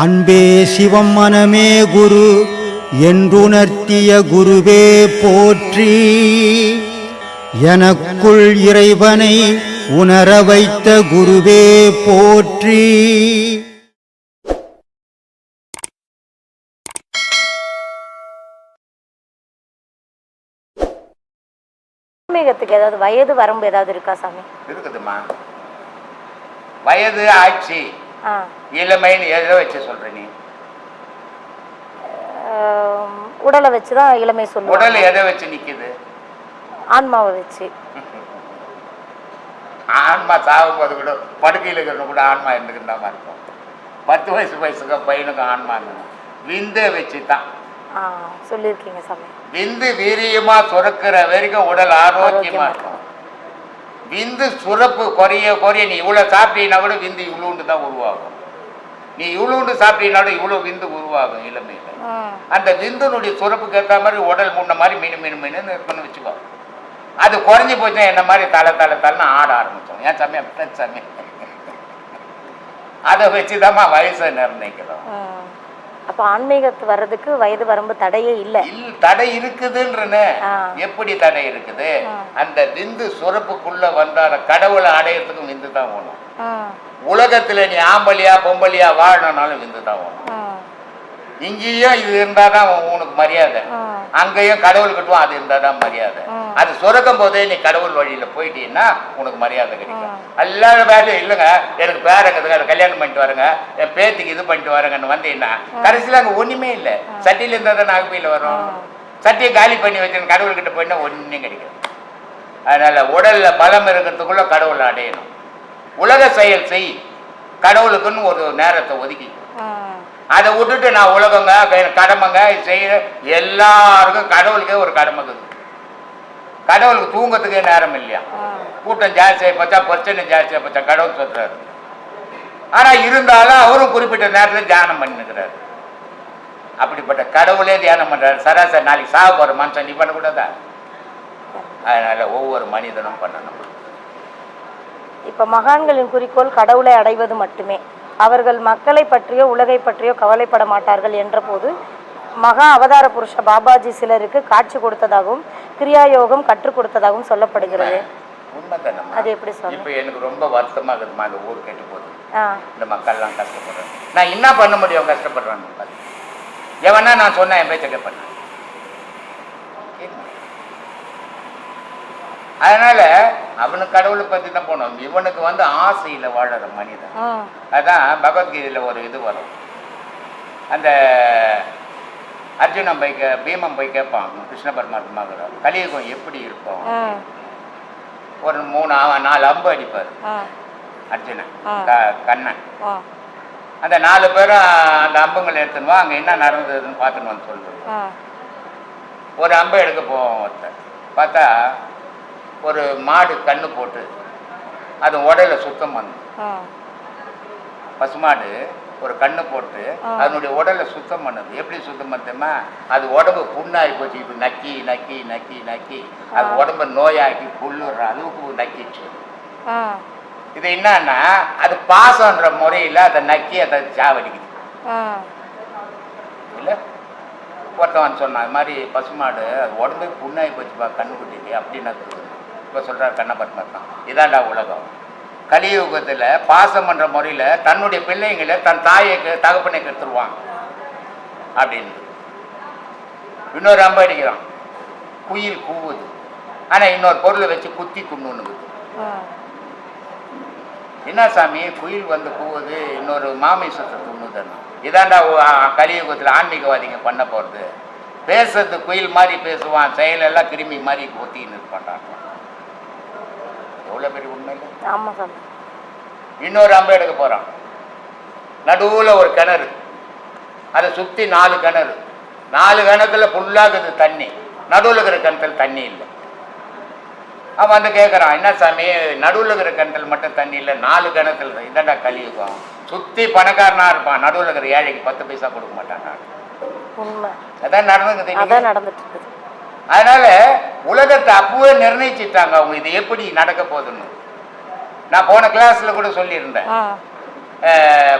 அன்பே சிவம் மனமே குரு என்றுணர்த்திய குருவே போற்றி. எனக்குள் இறைவனை உணர வைத்த குருவே போற்றி. ஆன்மீகத்துக்கு ஏதாவது வயது வரம்பு ஏதாவது இருக்கா சாமி? இருக்குதுமா வயது ஆட்சி. இளமைன்னு எதை வச்சு சொல்ற நீ? உடலை வச்சு தான் இளமை சொல்லுவாங்க. உடல் எதை வச்சு நிக்குது? ஆன்மாவை வச்சு. ஆன்மா சாகும் போது கூட படுக்கையில் இருக்கிறவங்க கூட ஆன்மா இருந்துக்கிட்டு தான் இருக்கும். பத்து வயசு வயசுக்கு பையனுக்கும் ஆன்மா இருந்தது விந்தை வச்சு தான். சொல்லியிருக்கீங்க சாமி. விந்து வீரியமா சுரக்கிற வரைக்கும் உடல் ஆரோக்கியமா ஆரோக்கியமா இருக்கும். விந்து சுரப்பு குறைய குறைய நீ இவ்வளோ சாப்பிட்டீங்கன்னா கூட விந்து இவ்வளோண்டு தான் உருவாகும். நீ இவ்வளோண்டு சாப்பிட்டீங்கன்னா கூட இவ்வளோ விந்து உருவாகும் இளமையில். அந்த விந்துனுடைய சுரப்புக்கு ஏற்ற மாதிரி உடல் முன்ன மாதிரி மீன் மீன் மீன் இருக்குன்னு வச்சுக்கோ. அது குறைஞ்சி போச்சுன்னா என்ன மாதிரி தலை தலை தலைன்னு ஆட ஆரம்பிச்சோம் ஏன் சாமி அப்படி சாமி? அதை வச்சு வயசை நிர்ணயிக்கிறோம். அப்போ ஆன்மீகத்து வர்றதுக்கு வயது வரம்பு தடையே இல்லை. இல் தடை இருக்குதுன்றனே. எப்படி தடை இருக்குது. அந்த விந்து சுரப்புக்குள்ள வந்தால கடவுளை அடையறதுக்கும் விந்து தான் வேணும் உலகத்துல நீ ஆம்பளியா பொம்பளியா வாழணும்னாலும் விந்து தான் வேணும் இங்கேயும் இது இருந்தால் தான் உனக்கு மரியாதை. அங்கேயும் கடவுள் கிட்டும் அது இருந்தால் தான் மரியாதை. அது சுரக்கும் போதே நீ கடவுள் வழியில போயிட்டீங்கன்னா உனக்கு மரியாதை கிடைக்கும். எல்லா வேலையும் இல்லைங்க. எனக்கு பேரங்கிறதுக்கு அதை கல்யாணம் பண்ணிட்டு வரேங்க. என் பேத்திக்கு இது பண்ணிட்டு வரேங்கன்னு வந்தீங்கன்னா கடைசியில் அங்கே ஒன்றுமே இல்லை. சட்டியில் இருந்தால் தான் நாகப்பையில் வரும். சட்டியை காலி பண்ணி வச்சு கடவுள்கிட்ட போயினா ஒன்றும் கிடைக்கும் அதனால உடல்ல பலம் இருக்கிறதுக்குள்ள கடவுளை அடையணும். உலக செயல் செய். கடவுளுக்குன்னு ஒரு நேரத்தை ஒதுக்கி. அதை விட்டுட்டு நான் உலகங்க கடமைங்க செய்ய எல்லாருக்கும் கடவுளுக்கே ஒரு கடமை இருக்குது. கடவுளுக்கு தூங்கத்துக்கே நேரம் இல்லையா? கூட்டம் ஜாஸ்தியாக போச்சா பிரச்சனை ஜாஸ்தியாக போச்சா கடவுள் சொல்றாரு. ஆனா இருந்தாலும் அவரும் குறிப்பிட்ட நேரத்தில் தியானம் பண்ணிக்கிறாரு. அப்படிப்பட்ட கடவுளே தியானம் பண்றாரு. சராசரி நாளைக்கு சாக போற மனுஷன் நீ பண்ணக்கூடாதா? அதனால ஒவ்வொரு மனிதனும் பண்ணணும். இப்போ மகான்களின் குறிக்கோள் கடவுளை அடைவது மட்டுமே. அவர்கள் மக்களை பற்றியோ உலகை பற்றியோ கவலைப்பட மாட்டார்கள் என்றபோது மகா அவதார புருஷ பாபாஜி சிலருக்கு காட்சி கொடுத்ததாகவும் கிரியா யோகம் கற்றுக் கொடுத்ததாகவும் சொல்லப்படுகிறது. அது எப்படி சொல்ல இப்போ எனக்கு ரொம்ப வருத்தமா இருக்குதுமா இந்த ஊர் கெட்டு போகுது இந்த மக்கள்லாம் கஷ்டப்படுறாங்க. நான் என்ன பண்ண முடியும் கஷ்டப்படுறான்னு. எவனா நான் சொன்னேன் என் பேச்ச கேட்பேன் அதனால அவனுக்கு கடவுளை பத்தி தான் போனோம். இவனுக்கு வந்து ஆசையில வாழற மனிதன். அதான் பகவத்கீதையில ஒரு இது வரும். அந்த அர்ஜுனன் போய் பீமன் போய் கேட்பான் கிருஷ்ண பரமாத்மா கலியுகம் எப்படி இருக்கும்? ஒரு மூணு நாலு அம்பு அடிப்பார். அர்ஜுனன் கண்ணன். அந்த நாலு பேரும் அந்த அம்புங்களை எடுத்துன்னு அங்கே என்ன நடந்ததுன்னு பார்த்துன்னு வந்து சொல்லுவோம் ஒரு அம்பை எடுக்க போவோம் ஒருத்தர். பார்த்தா ஒரு மாடு கண்ணு போட்டு அது உடல சுத்தம் பண்ணும் பசுமாடு ஒரு கண்ணு போட்டு. அதனுடைய உடலை சுத்தம் பண்ணுது. எப்படி சுத்தம் பண்ணுமா அது உடம்பு புண்ணாகி போச்சு. இப்படி நக்கி நக்கி நக்கி நக்கி. அது. உடம்ப நோயாக்கி புல்லுற அளவுக்கு நக்கிச்சு. இது என்னன்னா அது பாசம்ன்ற முறையில் அதை நக்கி அதை சாவடிக்குது. இல்லை? ஒருத்தவன் சொன்னான் அது மாதிரி பசுமாடு அது உடம்பே புண்ணாகி போச்சுப்பா கண்ணுக்குட்டிக்கு. அப்படின்னு இப்போ சொல்கிறார் கண்ணபத்மர் தான். இதாண்டா உலகம். கலியுகத்தில் பாசம் பண்ணுற முறையில் தன்னுடைய பிள்ளைங்களை தன் தாயை தகப்பனை கெடுத்துருவான் அப்படின்னு. இன்னொரு அம்பு அடிக்கிறான். குயில் கூவுது. ஆனால் இன்னொரு பொருளை வச்சு குத்தி துண்ணுன்னு என்ன சாமி? குயில் வந்து கூவுது இன்னொரு மாமிசத்தை துண்ணுதுன்னு இதாண்டா கலியுகத்தில் ஆன்மீகவாதிங்க பண்ண போகிறது பேசுறது குயில் மாதிரி பேசுவான் செயலெல்லாம் கிருமி மாதிரி ஒத்தின்னு இருப்பான்டான் எவ்வளோ பெரிய உண்மை இல்லை ஆமாம் சாமி இன்னொரு அம்பை எடுக்க போகிறான் நடுவில் ஒரு கிணறு. அதை சுற்றி நாலு கிணறு. நாலு கிணத்துல ஃபுல்லாகுது தண்ணி. நடுவில் இருக்கிற கிணத்துல தண்ணி இல்லை. அவன் வந்து கேட்குறான் என்ன சாமி நடுவில் இருக்கிற கிணத்துல மட்டும் தண்ணி இல்லை நாலு கிணத்துல இதாண்டா கலியுகம் சுற்றி பணக்காரனாக இருப்பான். நடுவில் இருக்கிற ஏழைக்கு பத்து பைசா கொடுக்க மாட்டான் அதான் நடந்துக்குது அதனால உலகத்தை அப்பவே நிர்ணயிச்சிட்டாங்க அவங்க. இது எப்படி நடக்க போகுதுன்னு. நான் போன கிளாஸ்ல கூட சொல்லியிருந்தேன்.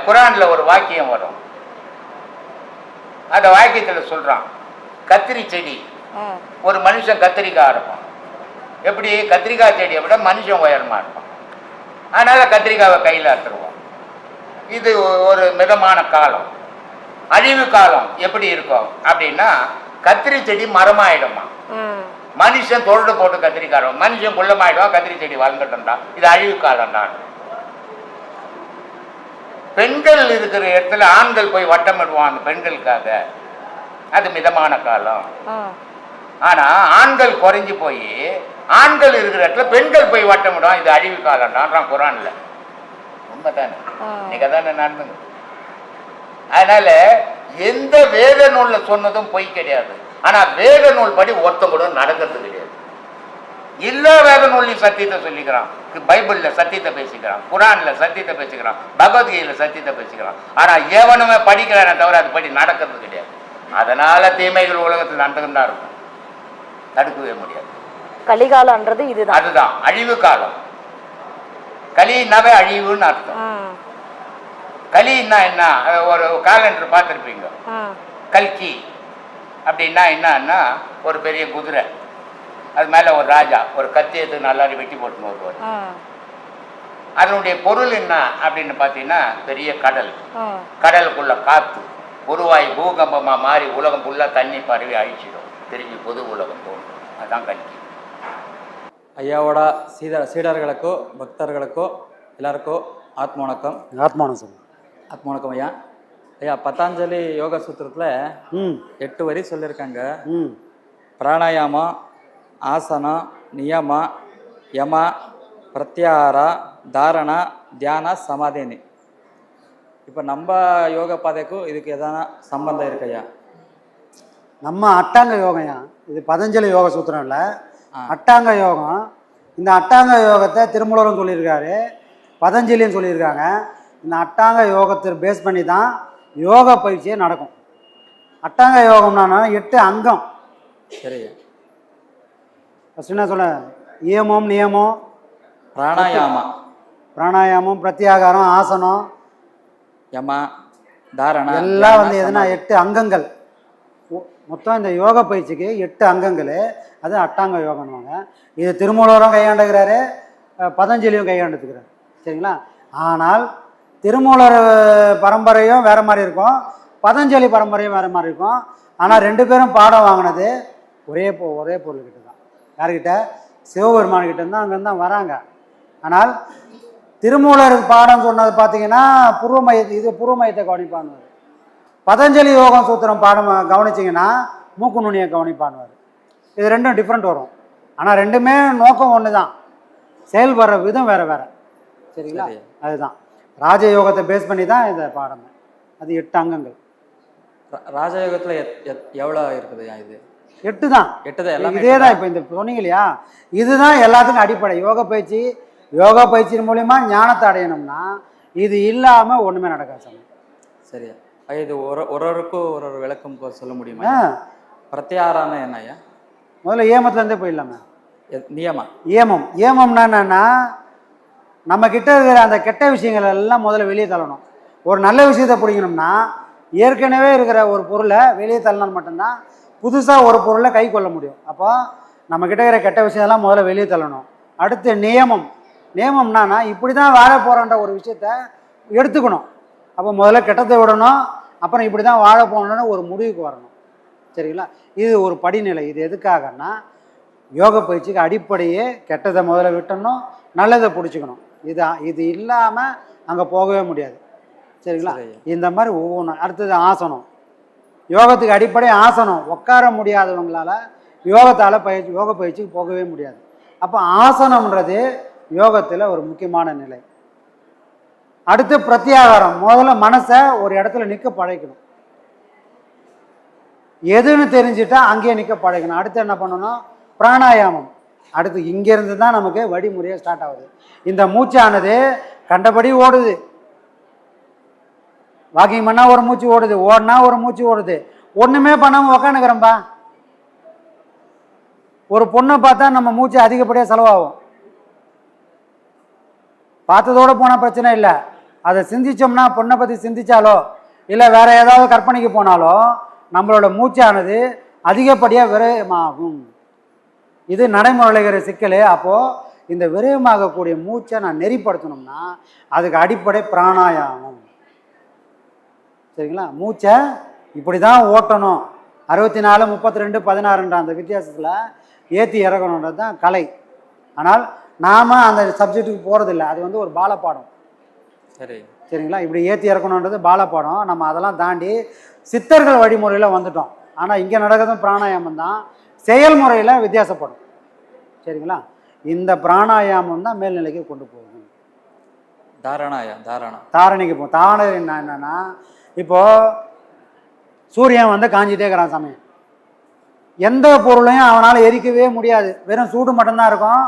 குரான்ல ஒரு வாக்கியம் வரும். அந்த வாக்கியத்தில் சொல்கிறான் கத்திரி செடி. ஒரு மனுஷன் கத்திரிக்காய் இருப்பான் எப்படி? கத்திரிக்காய் செடியை விட மனுஷன் உயரமாக இருப்பான். அதனால் கத்திரிக்காவை கையில் அறுத்துருவோம். இது ஒரு மிதமான காலம். அழிவு காலம் எப்படி இருக்கும்? அப்படின்னா கத்திரி செடி மரமாயிடுமா? மனுஷன் தொழுடு போட்டு கத்திரிக்காய் மனுஷன் குள்ளமாயிடுவான் கத்திரி செடி வளர்ந்துட்டா இது அழிவு காலம்டா பெண்கள் இருக்கிற இடத்துல ஆண்கள் போய் வட்டமிடுவான் அந்த பெண்களுக்காக. அது மிதமான காலம். ஆனா ஆண்கள் குறைஞ்சு போய் ஆண்கள் இருக்கிற இடத்துல பெண்கள் போய் வட்டமிடுவான் இது அழிவு காலம்டான்றான் குரான்ல. உண்மைதானே. இன்னைக்கு தானே நடந்துங்க அதனால எந்த வேத நூல்ல சொன்னதும் பொய் கிடையாது. ஆனா வேத நூல் படி ஒருத்தன் கூட நடக்கிறது கிடையாது. எல்லா வேத நூல்லையும் சத்தியத்தை சொல்லிக்கிறான். பைபிள்ல சத்தியத்தை பேசிக்கிறான். குரான்ல சத்தியத்தை பேசிக்கிறான். பகவத்கீதையில சத்தியத்தை பேசிக்கிறான். ஆனா எவனுமே படிக்கிறானே தவிர அது படி நடக்கிறது கிடையாது. அதனால தீமைகள் உலகத்தில் நடந்துகிட்டு தான் இருக்கும். தடுக்கவே முடியாது. கலிகாலன்றது இதுதான். அதுதான். அழிவு காலம். கலினாவே அழிவுன்னு அர்த்தம். ம் கலின்னா என்ன? ஒரு காலண்டர் பார்த்துருப்பீங்க. கல்கி. அப்படின்னா என்னன்னா ஒரு பெரிய குதிரை. அது மேலே ஒரு ராஜா ஒரு கத்தி எடுத்து நல்லா வெட்டி போட்டுன்னு வருவார். அதனுடைய பொருள் என்ன அப்படின்னு பார்த்தீங்கன்னா பெரிய கடல். கடலுக்குள்ள காற்று. உருவாய் பூகம்பமாக மாறி உலகம் ஃபுல்லாக தண்ணி பரவி அழிச்சிடும். திரும்பி புது உலகம் தோன்றும் அதுதான் கல்கி ஐயாவோட சீத சீடர்களுக்கோ பக்தர்களுக்கோ எல்லாருக்கோ ஆத்ம வணக்கம். ஆத்ம வணக்கம் ஐயா. ஐயா பத்தாஞ்சலி யோக சூத்திரத்தில் ம். எட்டு வரி சொல்லியிருக்காங்க. ம். பிராணாயாமம் ஆசனம் நியம யம பிரத்யார தாரண தியான சமாதினி. இப்போ நம்ம யோக பாதைக்கும் இதுக்கு எதனா சம்பந்தம் இருக்கு ஐயா? நம்ம அட்டாங்க யோகம்யா இது பதஞ்சலி யோக சூத்திரம் இல்லை. அட்டாங்க யோகம். இந்த அட்டாங்க யோகத்தை திருமூலரும் சொல்லியிருக்காரு பதஞ்சலியும் சொல்லியிருக்காங்க. இந்த அட்டாங்க யோகத்தை பேஸ் பண்ணி தான் யோக பயிற்சியே நடக்கும். அட்டாங்க யோகம்னா எட்டு அங்கம். சரி. ஃபஸ்ட் என்ன சொல்ல? நியமம் நியமம். பிராணாயாமம். பிராணாயாமம் பிரத்யாகாரம் ஆசனம். யம தாரண எல்லாம் வந்து எதுனா. எட்டு அங்கங்கள். மொத்தம் இந்த யோக பயிற்சிக்கு எட்டு அங்கங்கள். அது அட்டாங்க யோகம்னுவாங்க. இது திருமூலரும் கையாண்டுக்கிறாரு பதஞ்சலியும் கையாண்டுக்கிறாரு சரிங்களா? ஆனால் திருமூலர் பரம்பரையும் வேற மாதிரி இருக்கும். பதஞ்சலி பரம்பரையும் வேற மாதிரி இருக்கும். ஆனால் ரெண்டு பேரும் பாடம் வாங்கினது ஒரே பொ ஒரே பொருள்கிட்ட தான். யார்கிட்ட? சிவபெருமான் கிட்ட தான் அங்கேருந்து தான் வராங்க. ஆனால் திருமூலர் பாடம் சொன்னது பார்த்தீங்கன்னா புருவமய இது புருவமயத்தை கவனிப்பானுவார் பதஞ்சலி யோகம் சூத்திரம் பாடம் கவனிச்சிங்கன்னா மூக்கு நுனியை கவனிப்பானுவார் இது ரெண்டும் டிஃப்ரெண்ட் வரும். ஆனால் ரெண்டுமே நோக்கம் ஒன்று தான் செயல்படுற விதம் வேறு வேறு. சரிங்களா? சரி. அதுதான். ராஜயோகத்தை பேஸ் பண்ணி தான் இந்த பாடம் அது எட்டு அங்கங்கள். ராஜயோகத்துல எவ்வளவு இருக்குது இது? எட்டு தான். எட்டு தான் எல்லாமே இதே தான் இப்போ இந்த சொன்னீங்க இல்லையா? இதுதான் எல்லாத்துக்கும் அடிப்படை. யோக பயிற்சி யோகா பயிற்சியின் மூலிமா ஞானத்தை அடையணும்னா இது இல்லாமல் ஒன்றுமே நடக்காது சாமி. சரியா. இது ஒரு ஒரு ஒருக்கும் ஒரு ஒரு விளக்கம் சொல்ல முடியுமா பிரத்யாரான என்ன ஐயா? முதல்ல ஏமத்துலேருந்தே போயிடலாமே. எத்- நியமா ஏமம். ஏமம்னா என்னன்னா நம்ம கிட்ட இருக்கிற அந்த கெட்ட விஷயங்கள் எல்லாம் முதல்ல வெளியே தள்ளணும். ஒரு நல்ல விஷயத்தை பிடிக்கணும்னா ஏற்கனவே இருக்கிற ஒரு பொருளை வெளியே தள்ளினால் மட்டும்தான் புதுசாக ஒரு பொருளை கை கொள்ள முடியும். அப்போ நம்ம கிட்ட இருக்கிற கெட்ட விஷயம்லாம் முதல்ல வெளியே தள்ளணும். அடுத்து நியமம். நியமம்னா இப்படி தான் வாழ போகிறோன்ற ஒரு விஷயத்த எடுத்துக்கணும். அப்போ முதல்ல கெட்டத்தை விடணும் அப்புறம் இப்படி தான் வாழ போகணும்னு ஒரு முடிவுக்கு வரணும். சரிங்களா? இது ஒரு படிநிலை. இது எதுக்காகன்னா யோக பயிற்சிக்கு அடிப்படையே கெட்டதை முதல்ல விட்டணும் நல்லதை பிடிச்சிக்கணும். இது இது இல்லாமல் அங்கே போகவே முடியாது. சரிங்களா? சரி. இந்த மாதிரி ஒவ்வொன்றும் அடுத்தது ஆசனம். யோகத்துக்கு அடிப்படை ஆசனம். உட்கார முடியாதவங்களால யோகத்தால் பயிற்சி யோக பயிற்சிக்கு போகவே முடியாது. அப்போ ஆசனம்ன்றது யோகத்தில் ஒரு முக்கியமான நிலை. அடுத்து பிரத்யாகாரம். முதல்ல மனசை ஒரு இடத்துல நிற்க பழக்கணும் எதுன்னு தெரிஞ்சுட்டா அங்கேயே நிற்க பழகணும் அடுத்து என்ன பண்ணணும்? பிராணாயாமம். அடுத்து இங்கேருந்து தான் நமக்கு வழிமுறையாக ஸ்டார்ட் ஆகுது. இந்த மூச்சானது கண்டபடி ஓடுது. வாக்கிங் பண்ணால் ஒரு மூச்சு ஓடுது ஓடினா ஒரு மூச்சு ஓடுது. ஒன்றுமே பண்ணாமல் உக்காந்துக்கிறோம்பா. ஒரு பொண்ணை பார்த்தா நம்ம மூச்சு அதிகப்படியாக செலவாகும். பார்த்ததோட போனால் பிரச்சனை இல்லை. அதை சிந்திச்சோம்னா பொண்ணை பற்றி சிந்திச்சாலோ இல்லை வேற ஏதாவது கற்பனைக்கு போனாலோ நம்மளோட மூச்சானது அதிகப்படியாக விரயமாகும். இது நடைமுறைகிற சிக்கல். அப்போது இந்த விரயமாகக்கூடிய மூச்சை நான் நெறிப்படுத்தணும்னா அதுக்கு அடிப்படை பிராணாயாமம். சரிங்களா? மூச்சை இப்படி தான் ஓட்டணும். அறுபத்தி நாலு முப்பத்தி ரெண்டு பதினாறுன்ற அந்த வித்தியாசத்தில் ஏற்றி இறக்கணுன்றது தான் கலை. ஆனால் நாம் அந்த சப்ஜெக்ட்டுக்கு போகிறதில்ல அது வந்து ஒரு பாலப்பாடம். சரி. சரிங்களா? இப்படி ஏற்றி இறக்கணுன்றது பாலப்பாடம். நம்ம அதெல்லாம் தாண்டி சித்தர்கள் வழிமுறையில் வந்துட்டோம். ஆனால் இங்கே நடக்கிறதும் பிராணாயாமம் தான். செயல்முறையில் வித்தியாசப்படும். சரிங்களா? இந்த பிராணாயாமம் தான் மேல்நிலைக்கு கொண்டு போகும். தாரணாயா தாரணா தாரணைக்கு போ தாரணை என்ன என்னன்னா இப்போது சூரியன் வந்து காஞ்சிட்டே இருக்கிறான் சமயம் எந்த பொருளையும் அவனால் எரிக்கவே முடியாது. வெறும் சூடு மட்டும்தான் இருக்கும்.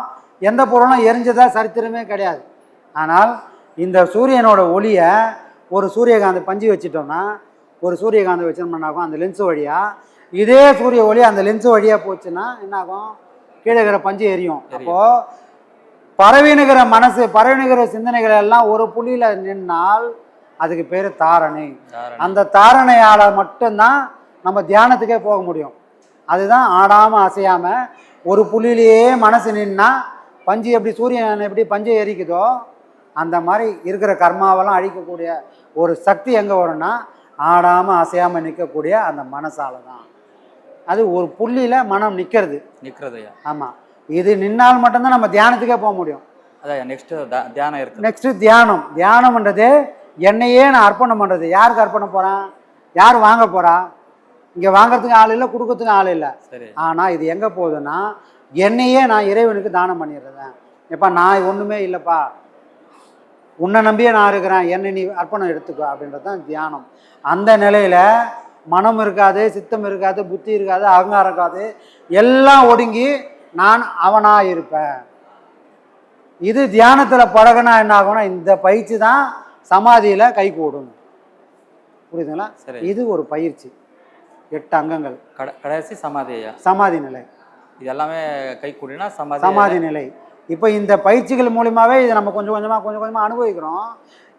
எந்த பொருளும் எரிஞ்சதா சரித்திரமே கிடையாது. ஆனால் இந்த சூரியனோட ஒளியை ஒரு சூரியகாந்தி பஞ்சு வச்சிட்டோம்னா ஒரு சூரியகாந்தி வச்சோம்னாகும் அந்த லென்ஸ் வழியாக இதே சூரிய ஒளி அந்த லென்ஸ் வழியாக போச்சுன்னா என்னாகும்? கீழே இருக்கிற பஞ்சு எரியும். அப்போது பரவினுகிற மனசு பரவினுகிற சிந்தனைகள் எல்லாம் ஒரு புள்ளியில் நின்னால் அதுக்கு பேர் தாரணை. தாரணை. அந்த தாரணையால் மட்டும்தான் நம்ம தியானத்துக்கே போக முடியும். அதுதான் ஆடாமல் அசையாமல் ஒரு புள்ளியிலேயே மனசு நின்னா பஞ்சு எப்படி சூரியன் எப்படி பஞ்சை எரிக்குதோ அந்த மாதிரி இருக்கிற கர்மாவெல்லாம் அழிக்கக்கூடிய ஒரு சக்தி எங்கே வரும்னா ஆடாமல் அசையாமல் நிற்கக்கூடிய அந்த மனசால தான் அது ஒரு புள்ளியில் மனம் நிற்கிறது நிக்கிறதையா ஆமாம் இது நின்னால் மட்டும்தான் நம்ம தியானத்துக்கே போக முடியும். அதான் நெக்ஸ்ட் தியானம் இருக்கு நெக்ஸ்ட்டு தியானம். தியானம்ன்றது என்னையே நான் அர்ப்பணம் பண்ணுறது யாருக்கு அர்ப்பணம் போகிறேன் யார் வாங்க போகிறா இங்கே வாங்குறதுக்கு ஆள் இல்லை கொடுக்கறதுக்கு ஆள் இல்லை. சரி. ஆனால் இது எங்கே போகுதுன்னா என்னையே நான் இறைவனுக்கு தானம் பண்ணிடுறேன். எப்பா நான் ஒன்றுமே இல்லைப்பா. உன்னை நம்பியே நான் இருக்கிறேன். என்னை நீ அர்ப்பணம் எடுத்துக்கோ அப்படின்றது தான் தியானம். அந்த நிலையில் மனம் இருக்காது சித்தம் இருக்காது புத்தி இருக்காது அகங்காரம் இருக்காது. எல்லாம் ஒடுங்கி நான் அவனாக இருப்பேன் இது தியானத்தில் பழகுனா என்ன ஆகும்னா இந்த பயிற்சி தான் சமாதியில் கைகூடும் புரியுதுங்களா? சரி. இது ஒரு பயிற்சி. எட்டு அங்கங்கள். கட கடைசி சமாதி சமாதி நிலை. இது எல்லாமே கை கூடினா சமாதி சமாதி நிலை. இப்போ இந்த பயிற்சிகள் மூலியமாவே இதை நம்ம கொஞ்சம் கொஞ்சமாக கொஞ்சம் கொஞ்சமாக அனுபவிக்கிறோம்.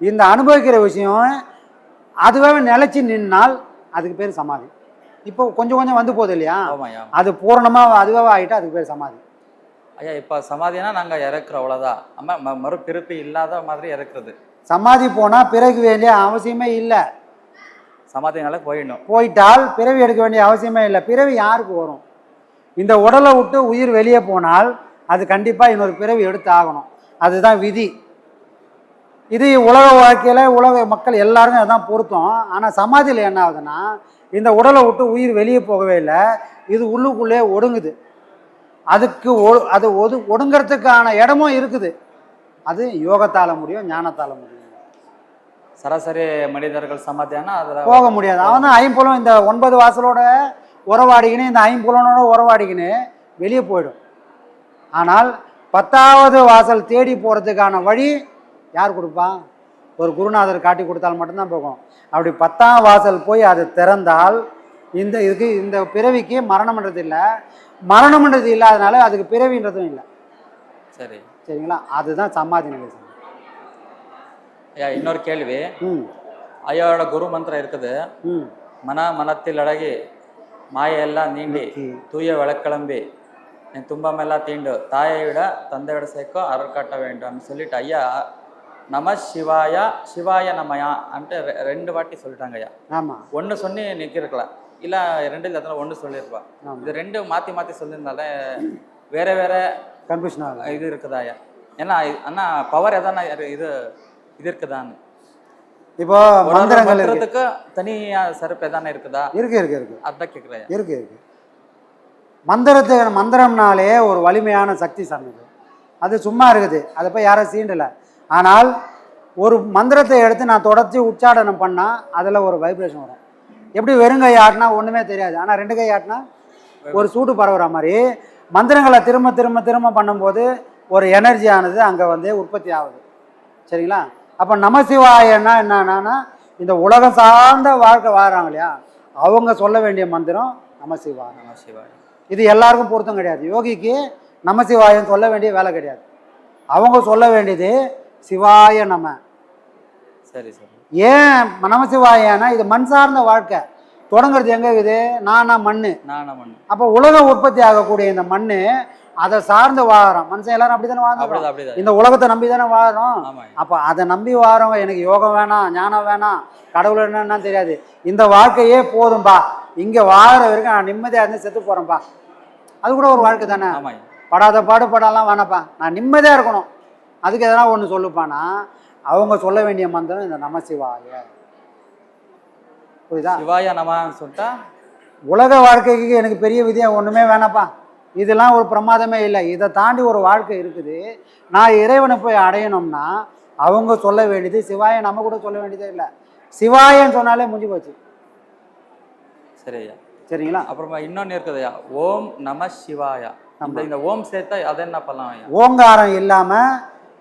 இந்த அனுபவிக்கிற விஷயம் அதுவே நிலைச்சு நின்னால் அதுக்கு பேர் சமாதி. இப்போ கொஞ்சம் கொஞ்சம் வந்து போகுது இல்லையா? அது பூரணமாக அதுவே ஆகிட்டு அதுக்கு பேர் சமாதி. ஐயா இப்போ சமாதினா நாங்க இறக்குறோம் அவ்வளோதான் அம்மா ம- மறுபிறப்பு இல்லாத மாதிரி இறக்குறது. சமாதி போனால் பிறகு வேண்டிய அவசியமே இல்லை. சமாதினால போயிடணும். போயிட்டால் பிறவி எடுக்க வேண்டிய அவசியமே இல்லை. பிறவி யாருக்கு வரும்? இந்த உடலை விட்டு உயிர் வெளியே போனால் அது கண்டிப்பாக இன்னொரு பிறவி எடுத்து ஆகணும் அதுதான் விதி. இது உலக வாழ்க்கையில் உலக மக்கள் எல்லாருக்கும் அதான் பொருத்தம். ஆனால் சமாதியில் என்ன ஆகுதுன்னா இந்த உடலை விட்டு உயிர் வெளியே போகவே இல்லை. இது உள்ளுக்குள்ளே ஒடுங்குது. அதுக்கு ஒ அது ஒது ஒடுங்கிறதுக்கான இடமும் இருக்குது. அது யோகத்தால் முடியும் ஞானத்தால் முடியும். சராசரி மனிதர்கள் சமாதியானா அதில் போக முடியாது. அவன் தான் ஐம்புலம் இந்த ஒன்பது வாசலோட உறவாடிக்கின்னு இந்த ஐம்புலனோட உறவாடிக்கின்னு வெளியே போயிடும். ஆனால் பத்தாவது வாசல் தேடி போகிறதுக்கான வழி யார் கொடுப்பா? ஒரு குருநாதர் காட்டி கொடுத்தால் மட்டும்தான் போகும். அப்படி பத்தாம் வாசல் போய் அது திறந்தால் இந்த இதுக்கு இந்த பிறவிக்கு மரணம்ன்றது இல்லை. மரணம்ன்றது இல்லாதனால அதுக்கு பிறவின்றதும் இல்லை. சரி. சரிங்களா? அதுதான் சமாதி நிலை. ஐயா இன்னொரு கேள்வி. ஐயாவோட குரு மந்திரம் இருக்குது. மன மனத்தில் அடகி மாயெல்லாம் நீண்டி. தூய விளக்கிளம்பி என் துன்பமெல்லாம் தீண்டு தாயை விட தந்தை விட சேர்க்கும் அருள் காட்ட வேண்டும் சொல்லிட்டு ஐயா நம சிவாயா சிவாய நமயா அன்ட்டு ரெண்டு வாட்டி சொல்லிட்டாங்க ஐயா ஆமாம் ஒன்று சொல்லி நிற்கிருக்கலாம் இல்லை ரெண்டு இடத்துல ஒன்று சொல்லியிருப்பா. இது ரெண்டு மாற்றி மாற்றி சொல்லியிருந்தாலே வேற வேற கன்ஃபியூஷன் ஆகும் இது இருக்குதா ஐயா ஏன்னா அண்ணா பவர் எதனா இது இது இருக்குதான்னு. இப்போ ஒரு ஒரு மந்திரங்கள் இருக்கு. மந்திரத்துக்கு தனியா சிறப்பு எதானே இருக்குதா? இருக்கு இருக்கு இருக்கு. அதான் கேட்குறேன் இருக்கு இருக்கு. மந்திரத்து மந்திரம்னாலே ஒரு வலிமையான சக்தி சார்ந்தது அது சும்மா இருக்குது. அதை போய் யாரும் சீண்டலை. ஆனால் ஒரு மந்திரத்தை எடுத்து நான் தொடர்ச்சி உச்சாடனம் பண்ணால் அதில் ஒரு வைப்ரேஷன் வரும். எப்படி வெறும் கை ஆட்டினா ஒன்றுமே தெரியாது. ஆனால் ரெண்டு கை ஆட்டினா ஒரு சூடு பரவுற மாதிரி மந்திரங்களை திரும்ப திரும்ப திரும்ப பண்ணும்போது ஒரு எனர்ஜி ஆனது அங்கே வந்து உற்பத்தி ஆகுது. சரிங்களா? அப்போ நமசிவாயன்னா என்னன்னா இந்த உலகம் சார்ந்த வாழ்க்கை வாழ்கிறாங்க இல்லையா? அவங்க சொல்ல வேண்டிய மந்திரம் நமசிவாயம் நம சிவாய இது எல்லாருக்கும் பொருத்தம் கிடையாது. யோகிக்கு நமசிவாயம் சொல்ல வேண்டிய வேலை கிடையாது. அவங்க சொல்ல வேண்டியது சிவாய நம. சரி சரி. ஏன் நமசிவாயனா இது மண் சார்ந்த வாழ்க்கை. தொடங்குறது எங்கே இருக்குது? நானா மண் நான மண் அப்போ உலகம் உற்பத்தி ஆகக்கூடிய இந்த மண் அதை சார்ந்து வாழறோம். மனுஷன் எல்லாரும் அப்படி தானே இந்த உலகத்தை நம்பி தானே வாழறோம். அப்போ அதை நம்பி வாரவங்க எனக்கு யோகம் வேணாம் ஞானம் வேணாம் கடவுள் என்னன்னா தெரியாது. இந்த வாழ்க்கையே போதும்பா. இங்கே வாழற வரைக்கும் நான் நிம்மதியாக இருந்து செத்து போகிறேன்ப்பா அது கூட ஒரு வாழ்க்கை தானே. படாத பாடுபடலாம் வேணாப்பா. நான் நிம்மதியாக இருக்கணும். அதுக்கு எதனா ஒன்று சொல்லுப்பானா அவங்க சொல்ல வேண்டிய மந்திரம் இந்த நமசிவாய புரியுதா? சிவாய நமன்னு சொல்லிட்டா? உலக வாழ்க்கைக்கு எனக்கு பெரிய விதியம் ஒன்றுமே வேணாப்பா. இதெல்லாம் ஒரு பிரமாதமே இல்லை. இதை தாண்டி ஒரு வாழ்க்கை இருக்குது. நான் இறைவனை போய் அடையணும்னா அவங்க சொல்ல வேண்டியது சிவாய நம்ம கூட சொல்ல வேண்டியதே இல்லை. சிவாயன்னு சொன்னாலே முடிஞ்சு போச்சு. சரி ஐயா. சரிங்களா? அப்புறமா இன்னொன்னு இருக்குது ஐயா. ஓம் நம சிவாயா. இந்த ஓம் சேர்த்தா அதை என்ன பண்ணலாம் ஓங்காரம் இல்லாமல்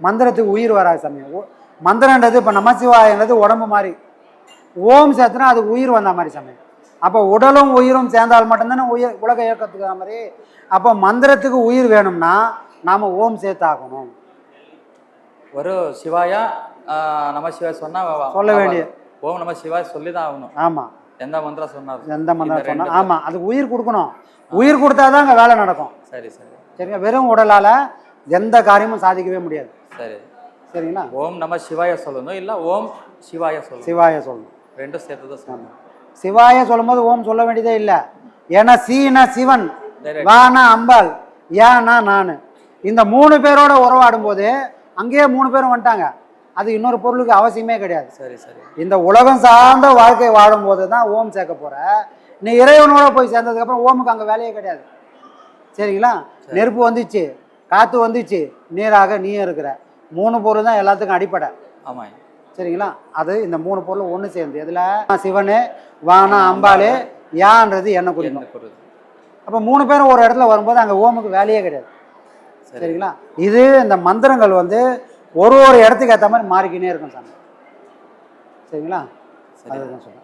மந்திரத்துக்கு உயிர் வராது சமயம் ஓ- மந்திரன்றது இப்போ நமசிவாயன்றது உடம்பு மாதிரி. ஓம் சேர்த்துனா அதுக்கு உயிர் வந்த மாதிரி சமயம் அப்போ உடலும் உயிரும் சேர்ந்தால் மட்டும்தானே உயிர் உலக இயக்கத்துக்கு மாதிரி. அப்போ மந்திரத்துக்கு உயிர் வேணும்னா நாம் ஓம் சேர்த்தாகணும். ஒரு சிவாயா நம சிவாய சொன்னா சொல்ல வேண்டிய. ஓம் நம சிவாய சொல்லி தான் ஆகணும். ஆமாம் எந்த மந்திரம் சொன்னார் எந்த மந்திரம் சொன்னால் ஆமாம் அதுக்கு உயிர் கொடுக்கணும். உயிர் கொடுத்தா தான் அங்கே வேலை நடக்கும். சரி சரி. சரிங்க வெறும் உடலால் எந்த காரியமும் சாதிக்கவே முடியாது. சரி. சரிங்களா? ஓம் நம சிவாய சொல்லணும் இல்ல ஓம் சிவாய சொல்லணும் சிவாய சொல்லணும் ரெண்டும் சேர்த்து தான் சொல்லணும் சிவாய சொல்லும்போது ஓம் சொல்ல வேண்டியதே இல்லை. ஏன்னா சீனா சிவன். வானா அம்பாள் ஏன்னா நான். இந்த மூணு பேரோட உறவாடும் போது அங்கேயே மூணு பேரும் வந்துட்டாங்க. அது இன்னொரு பொருளுக்கு அவசியமே கிடையாது. சரி சரி. இந்த உலகம் சார்ந்த வாழ்க்கை வாழும்போது தான் ஓம் சேர்க்க போற. நீ இறைவனோட போய் சேர்ந்ததுக்கப்புறம் ஓமுக்கு அங்கே வேலையே கிடையாது. சரிங்களா? நெருப்பு வந்துச்சு. காற்று வந்துச்சு. நீராக நீயும் இருக்கிற. மூணு பொருள் தான் எல்லாத்துக்கும் அடிப்படை. ஆமா. ஐயா. சரிங்களா? அது இந்த மூணு பொருள் ஒன்று சேர்ந்து. எதில்? சிவனு வானா அம்பாளு யான்றது என்ன குறிக்கும்? அப்போ மூணு பேரும் ஒரு இடத்துல வரும்போது அங்கே ஓமுக்கு வேலையே கிடையாது. சரி. சரிங்களா? இது இந்த மந்திரங்கள் வந்து ஒரு ஒரு இடத்துக்கு ஏற்ற மாதிரி மாறிக்கினே இருக்கும் சாமி. சரிங்களா? சரி அதுதான் சொல்றேன்.